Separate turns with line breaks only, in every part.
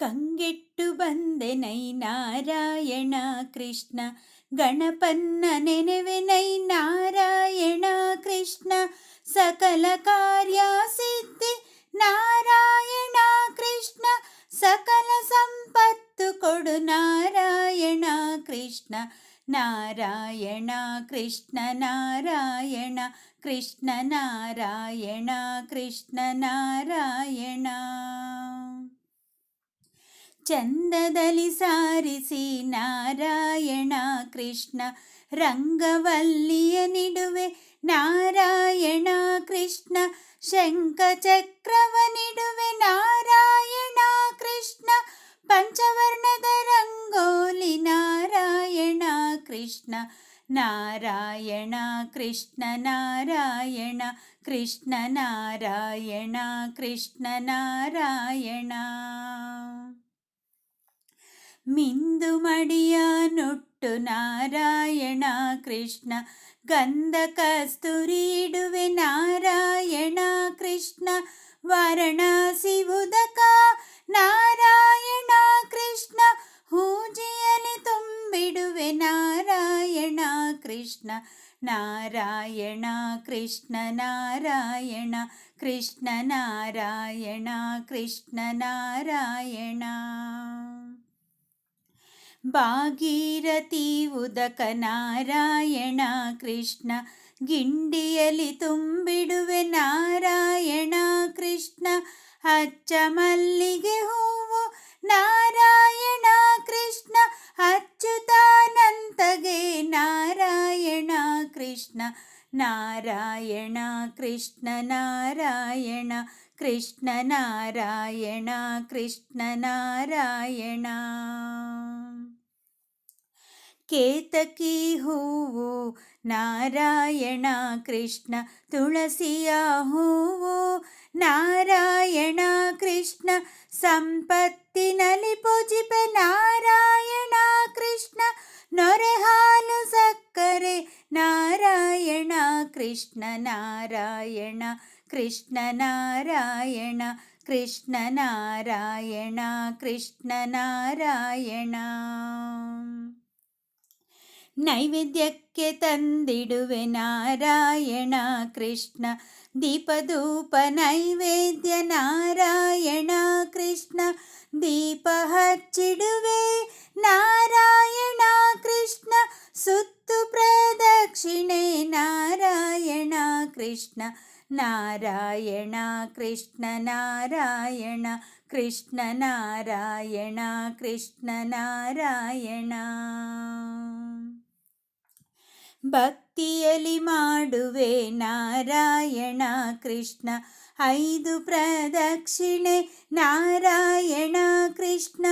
ಕಂಗೆಟ್ಟು ಬಂದೆನೈ ನಾರಾಯಣ ಕೃಷ್ಣ ಗಣಪನ್ನ ನೆನೆವೆನೈ ನಾರಾಯಣ ಕೃಷ್ಣ ಸಕಲ ಕಾರ್ಯ ಸಿದ್ಧಿ ನಾರಾಯಣ ಕೃಷ್ಣ ಸಕಲ ಸಂಪತ್ತು ಕೊಡು ನಾರಾಯಣ ಕೃಷ್ಣ ನಾರಾಯಣ ಕೃಷ್ಣ ನಾರಾಯಣ ಕೃಷ್ಣ ನಾರಾಯಣ ಕೃಷ್ಣ ನಾರಾಯಣ ಚಂದದಲ್ಲಿ ಸಾರಿಸಿ ನಾರಾಯಣ ಕೃಷ್ಣ ರಂಗವಲ್ಲಿಯ ನಿಡುವೆ ನಾರಾಯಣ ಕೃಷ್ಣ ಶಂಖ ಚಕ್ರವ ನಿಡುವೆ ನಾರಾಯಣ ಕೃಷ್ಣ ಪಂಚವರ್ಣದ ರಂಗೋಲಿ ನಾರಾಯಣ ಕೃಷ್ಣ ನಾರಾಯಣ ಕೃಷ್ಣ ನಾರಾಯಣ ಕೃಷ್ಣ ನಾರಾಯಣ ಕೃಷ್ಣ ನಾರಾಯಣ മിന്തുമടിയാനൊട്ടു നാരായണ കൃഷ്ണ. ഗന്ധ കസ്തുരിയിടുവെ നാരായണ കൃഷ്ണ. വാരണാസി ഉദക നാരായണ കൃഷ്ണ. ಹೂಜಿಯಲಿ ತುಂಬಿಡುವೆ ನಾರಾಯಣ ಕೃಷ್ಣ ನಾರಾಯಣ ಕೃಷ್ಣ ನಾರಾಯಣ ಕೃಷ್ಣ ನಾರಾಯಣ ಕೃಷ್ಣ ನಾರಾಯಣ ಭಾಗೀರಥಿ ಉದಕ ನಾರಾಯಣ ಕೃಷ್ಣ, ಗಿಂಡಿಯಲಿ ತುಂಬಿಡುವೆ ನಾರಾಯಣ ಕೃಷ್ಣ, ಹಚ್ಚ ಮಲ್ಲಿಗೆ ಹೂವು ನಾರಾಯಣ ಕೃಷ್ಣ ಅಚ್ಯುತಾನಂತಗೆ ನಾರಾಯಣ ಕೃಷ್ಣ ನಾರಾಯಣ ಕೃಷ್ಣ ನಾರಾಯಣ ಕೃಷ್ಣ ನಾರಾಯಣ ಕೃಷ್ಣ, ನಾರಾಯಣ. ಕೇತಕಿ ಹೂವು ನಾರಾಯಣ ಕೃಷ್ಣ ತುಳಸಿಯ ಹೂವು ನಾರಾಯಣ ಕೃಷ್ಣ ಸಂಪತ್ತಿನಲ್ಲಿ ಪೂಜಿಪೆ ನಾರಾಯಣ ಕೃಷ್ಣ ನೊರೆ ಹಾಲು ಸಕ್ಕರೆ, ನಾರಾಯಣ ಕೃಷ್ಣ ನಾರಾಯಣ ಕೃಷ್ಣ ನಾರಾಯಣ ಕೃಷ್ಣ ನಾರಾಯಣ ಕೃಷ್ಣ ನಾರಾಯಣ. ನೈವೇದ್ಯಕ್ಕೆ ತಂದಿಡುವೆ ನಾರಾಯಣ ಕೃಷ್ಣ ದೀಪಧೂಪ ನೈವೇದ್ಯ ನಾರಾಯಣ ಕೃಷ್ಣ ದೀಪ ಹಚ್ಚಿಡುವೆ ನಾರಾಯಣ ಕೃಷ್ಣ ಸುತ್ತು ಪ್ರದಕ್ಷಿಣೆ ನಾರಾಯಣ ಕೃಷ್ಣ ನಾರಾಯಣ ಕೃಷ್ಣ ನಾರಾಯಣ ಕೃಷ್ಣ ನಾರಾಯಣ ಕೃಷ್ಣ ನಾರಾಯಣ ಭಕ್ತಿಯಲಿ ಮಾಡುವೆ ನಾರಾಯಣ ಕೃಷ್ಣ. ಐದು ಪ್ರದಕ್ಷಿಣೆ, ನಾರಾಯಣ ಕೃಷ್ಣ.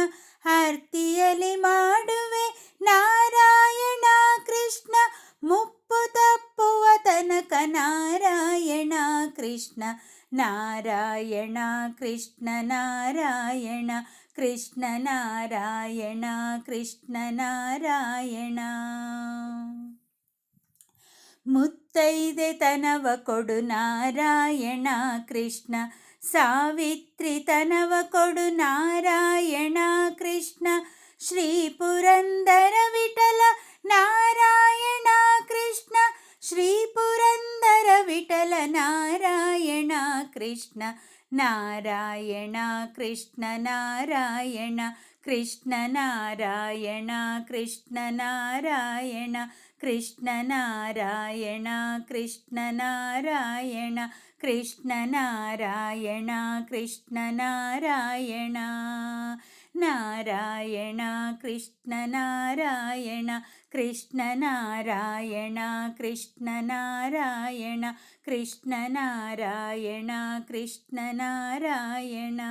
ಆರ್ತಿಯಲಿ ಮಾಡುವೆ ನಾರಾಯಣ ಕೃಷ್ಣ. ಮುಪ್ಪು ತಪ್ಪುವ ತನಕ ನಾರಾಯಣ ಕೃಷ್ಣ. ನಾರಾಯಣ ಕೃಷ್ಣ ನಾರಾಯಣ ಕೃಷ್ಣ ನಾರಾಯಣ ಕೃಷ್ಣ, ನಾರಾಯಣ. ಮುತ್ತೈದೆ ತನವ ಕೊಡು ನಾರಾಯಣ ಕೃಷ್ಣ ಸಾವಿತ್ರಿ ತನವ ಕೊಡು ನಾರಾಯಣ ಕೃಷ್ಣ ಶ್ರೀ ಪುರಂದರ ವಿಠಲ ನಾರಾಯಣ ಕೃಷ್ಣ ಶ್ರೀ ಪುರಂದರ ವಿಠಲ ನಾರಾಯಣ ಕೃಷ್ಣ ನಾರಾಯಣ ಕೃಷ್ಣ ನಾರಾಯಣ കൃഷ്ണനാരായണ കൃഷ്ണനാരായണ കൃഷ്ണനാരായണ കൃഷ്ണനാരായണ കൃഷ്ണനാരായണ കൃഷ്ണനാരായണ നാരായണ കൃഷ്ണനാരായണ കൃഷ്ണനാരായണ കൃഷ്ണനാരായണ കൃഷ്ണനാരായണ കൃഷ്ണനാരായണ.